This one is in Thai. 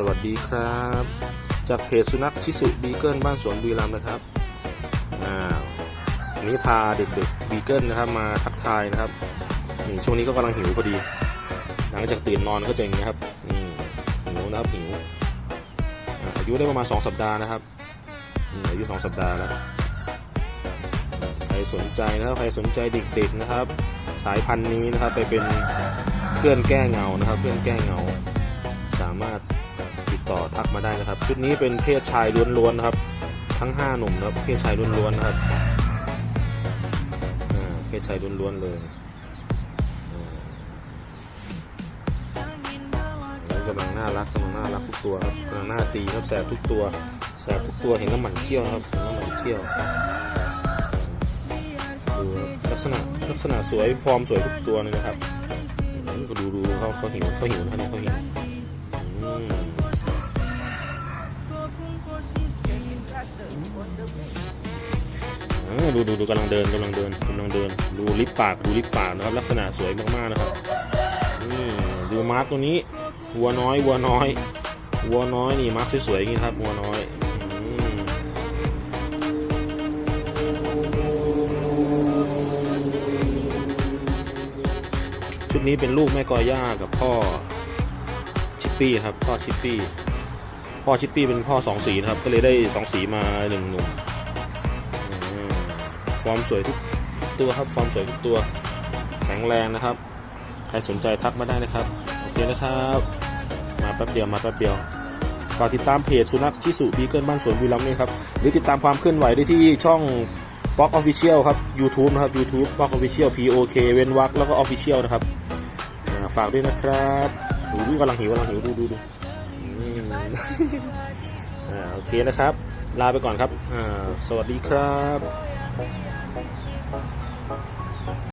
สวัสดีครับ จากเพจสุนัขชิสุบีเกิลบ้านสวนบุรีรัมย์นะครับอ่าวันนี้พาเด็กๆบีเกิลนะครับมาทักทายนะครับนี่ช่วงนี้ก็กำลังหิวพอดี หลังจากตื่นนอนก็จะอย่างนี้ครับนี่หิวนะครับหิวอายุได้ประมาณ 2 สัปดาห์นะครับอายุ 2 สัปดาห์แล้วใครสนใจนะครับใครสนใจเด็กๆนะครับ สายพันธุ์นี้นะครับไปเป็นเพื่อนแก้เหงานะครับ เพื่อนแก้เหงาสามารถ ติดต่อทักมาได้นะครับ ชุดนี้เป็นเพศชายล้วนๆนะครับ ทั้ง 5 หนุ่มนะครับเพศชายล้วนๆนะครับเพศชายล้วนๆเลยกำลังน่ารักกำลังน่ารักทุกตัวครับกำลังน่าตีครับแสบทุกตัวแสบทุกตัวเห็นแล้วหมั่นเขี้ยวครับเห็นแล้วหมั่นเขี้ยวดูลักษณะลักษณะสวยฟอร์มสวยทุกตัวเลยนะครับก็ดูดูเขาเขาหิวเขาหิวนะครับเนี่ยเขาหิว ดูดูดูกำลังเดินกำลังเดินกำลังเดิน ดูลิปปากดูลิปปากนะครับ ลักษณะสวยมากๆนะครับดูมาร์คตัวนี้วัวน้อยวัวน้อยวัวน้อยนี่มาร์คสวยๆอย่างนี้ครับวัวน้อยชุดนี้เป็นลูกแม่กอย่ากับพ่อชิปปี้ครับพ่อชิปปี้ พ่อชิปปี้เป็นพ่อสองสีนะครับ ก็เลยได้สองสีมาหนึ่งหนุ่มฟอร์มสวยทุกตัวครับฟอร์มสวยทุกตัว แข็งแรงนะครับ ใครสนใจทักมาได้นะครับ โอเคนะครับ มาแป๊บเดียวมาแป๊บเดียวฝากติดตามเพจสุนัขชิสุบีเกิลบ้านสวนบุรีรัมย์ด้วยครับ หรือติดตามความเคลื่อนไหวได้ที่ช่องป๊อกออฟฟิเชียลครับ YouTube นะครับ YouTube ป๊อกออฟฟิเชียล P O K เคเว้นวรรคแล้วก็ออฟฟิเชียลนะครับฝากด้วยนะครับดูดูกำลังหิวกำลังหิวดูดูดู อ่าโอเคนะครับ ลาไปก่อนครับ อ่า สวัสดีครับ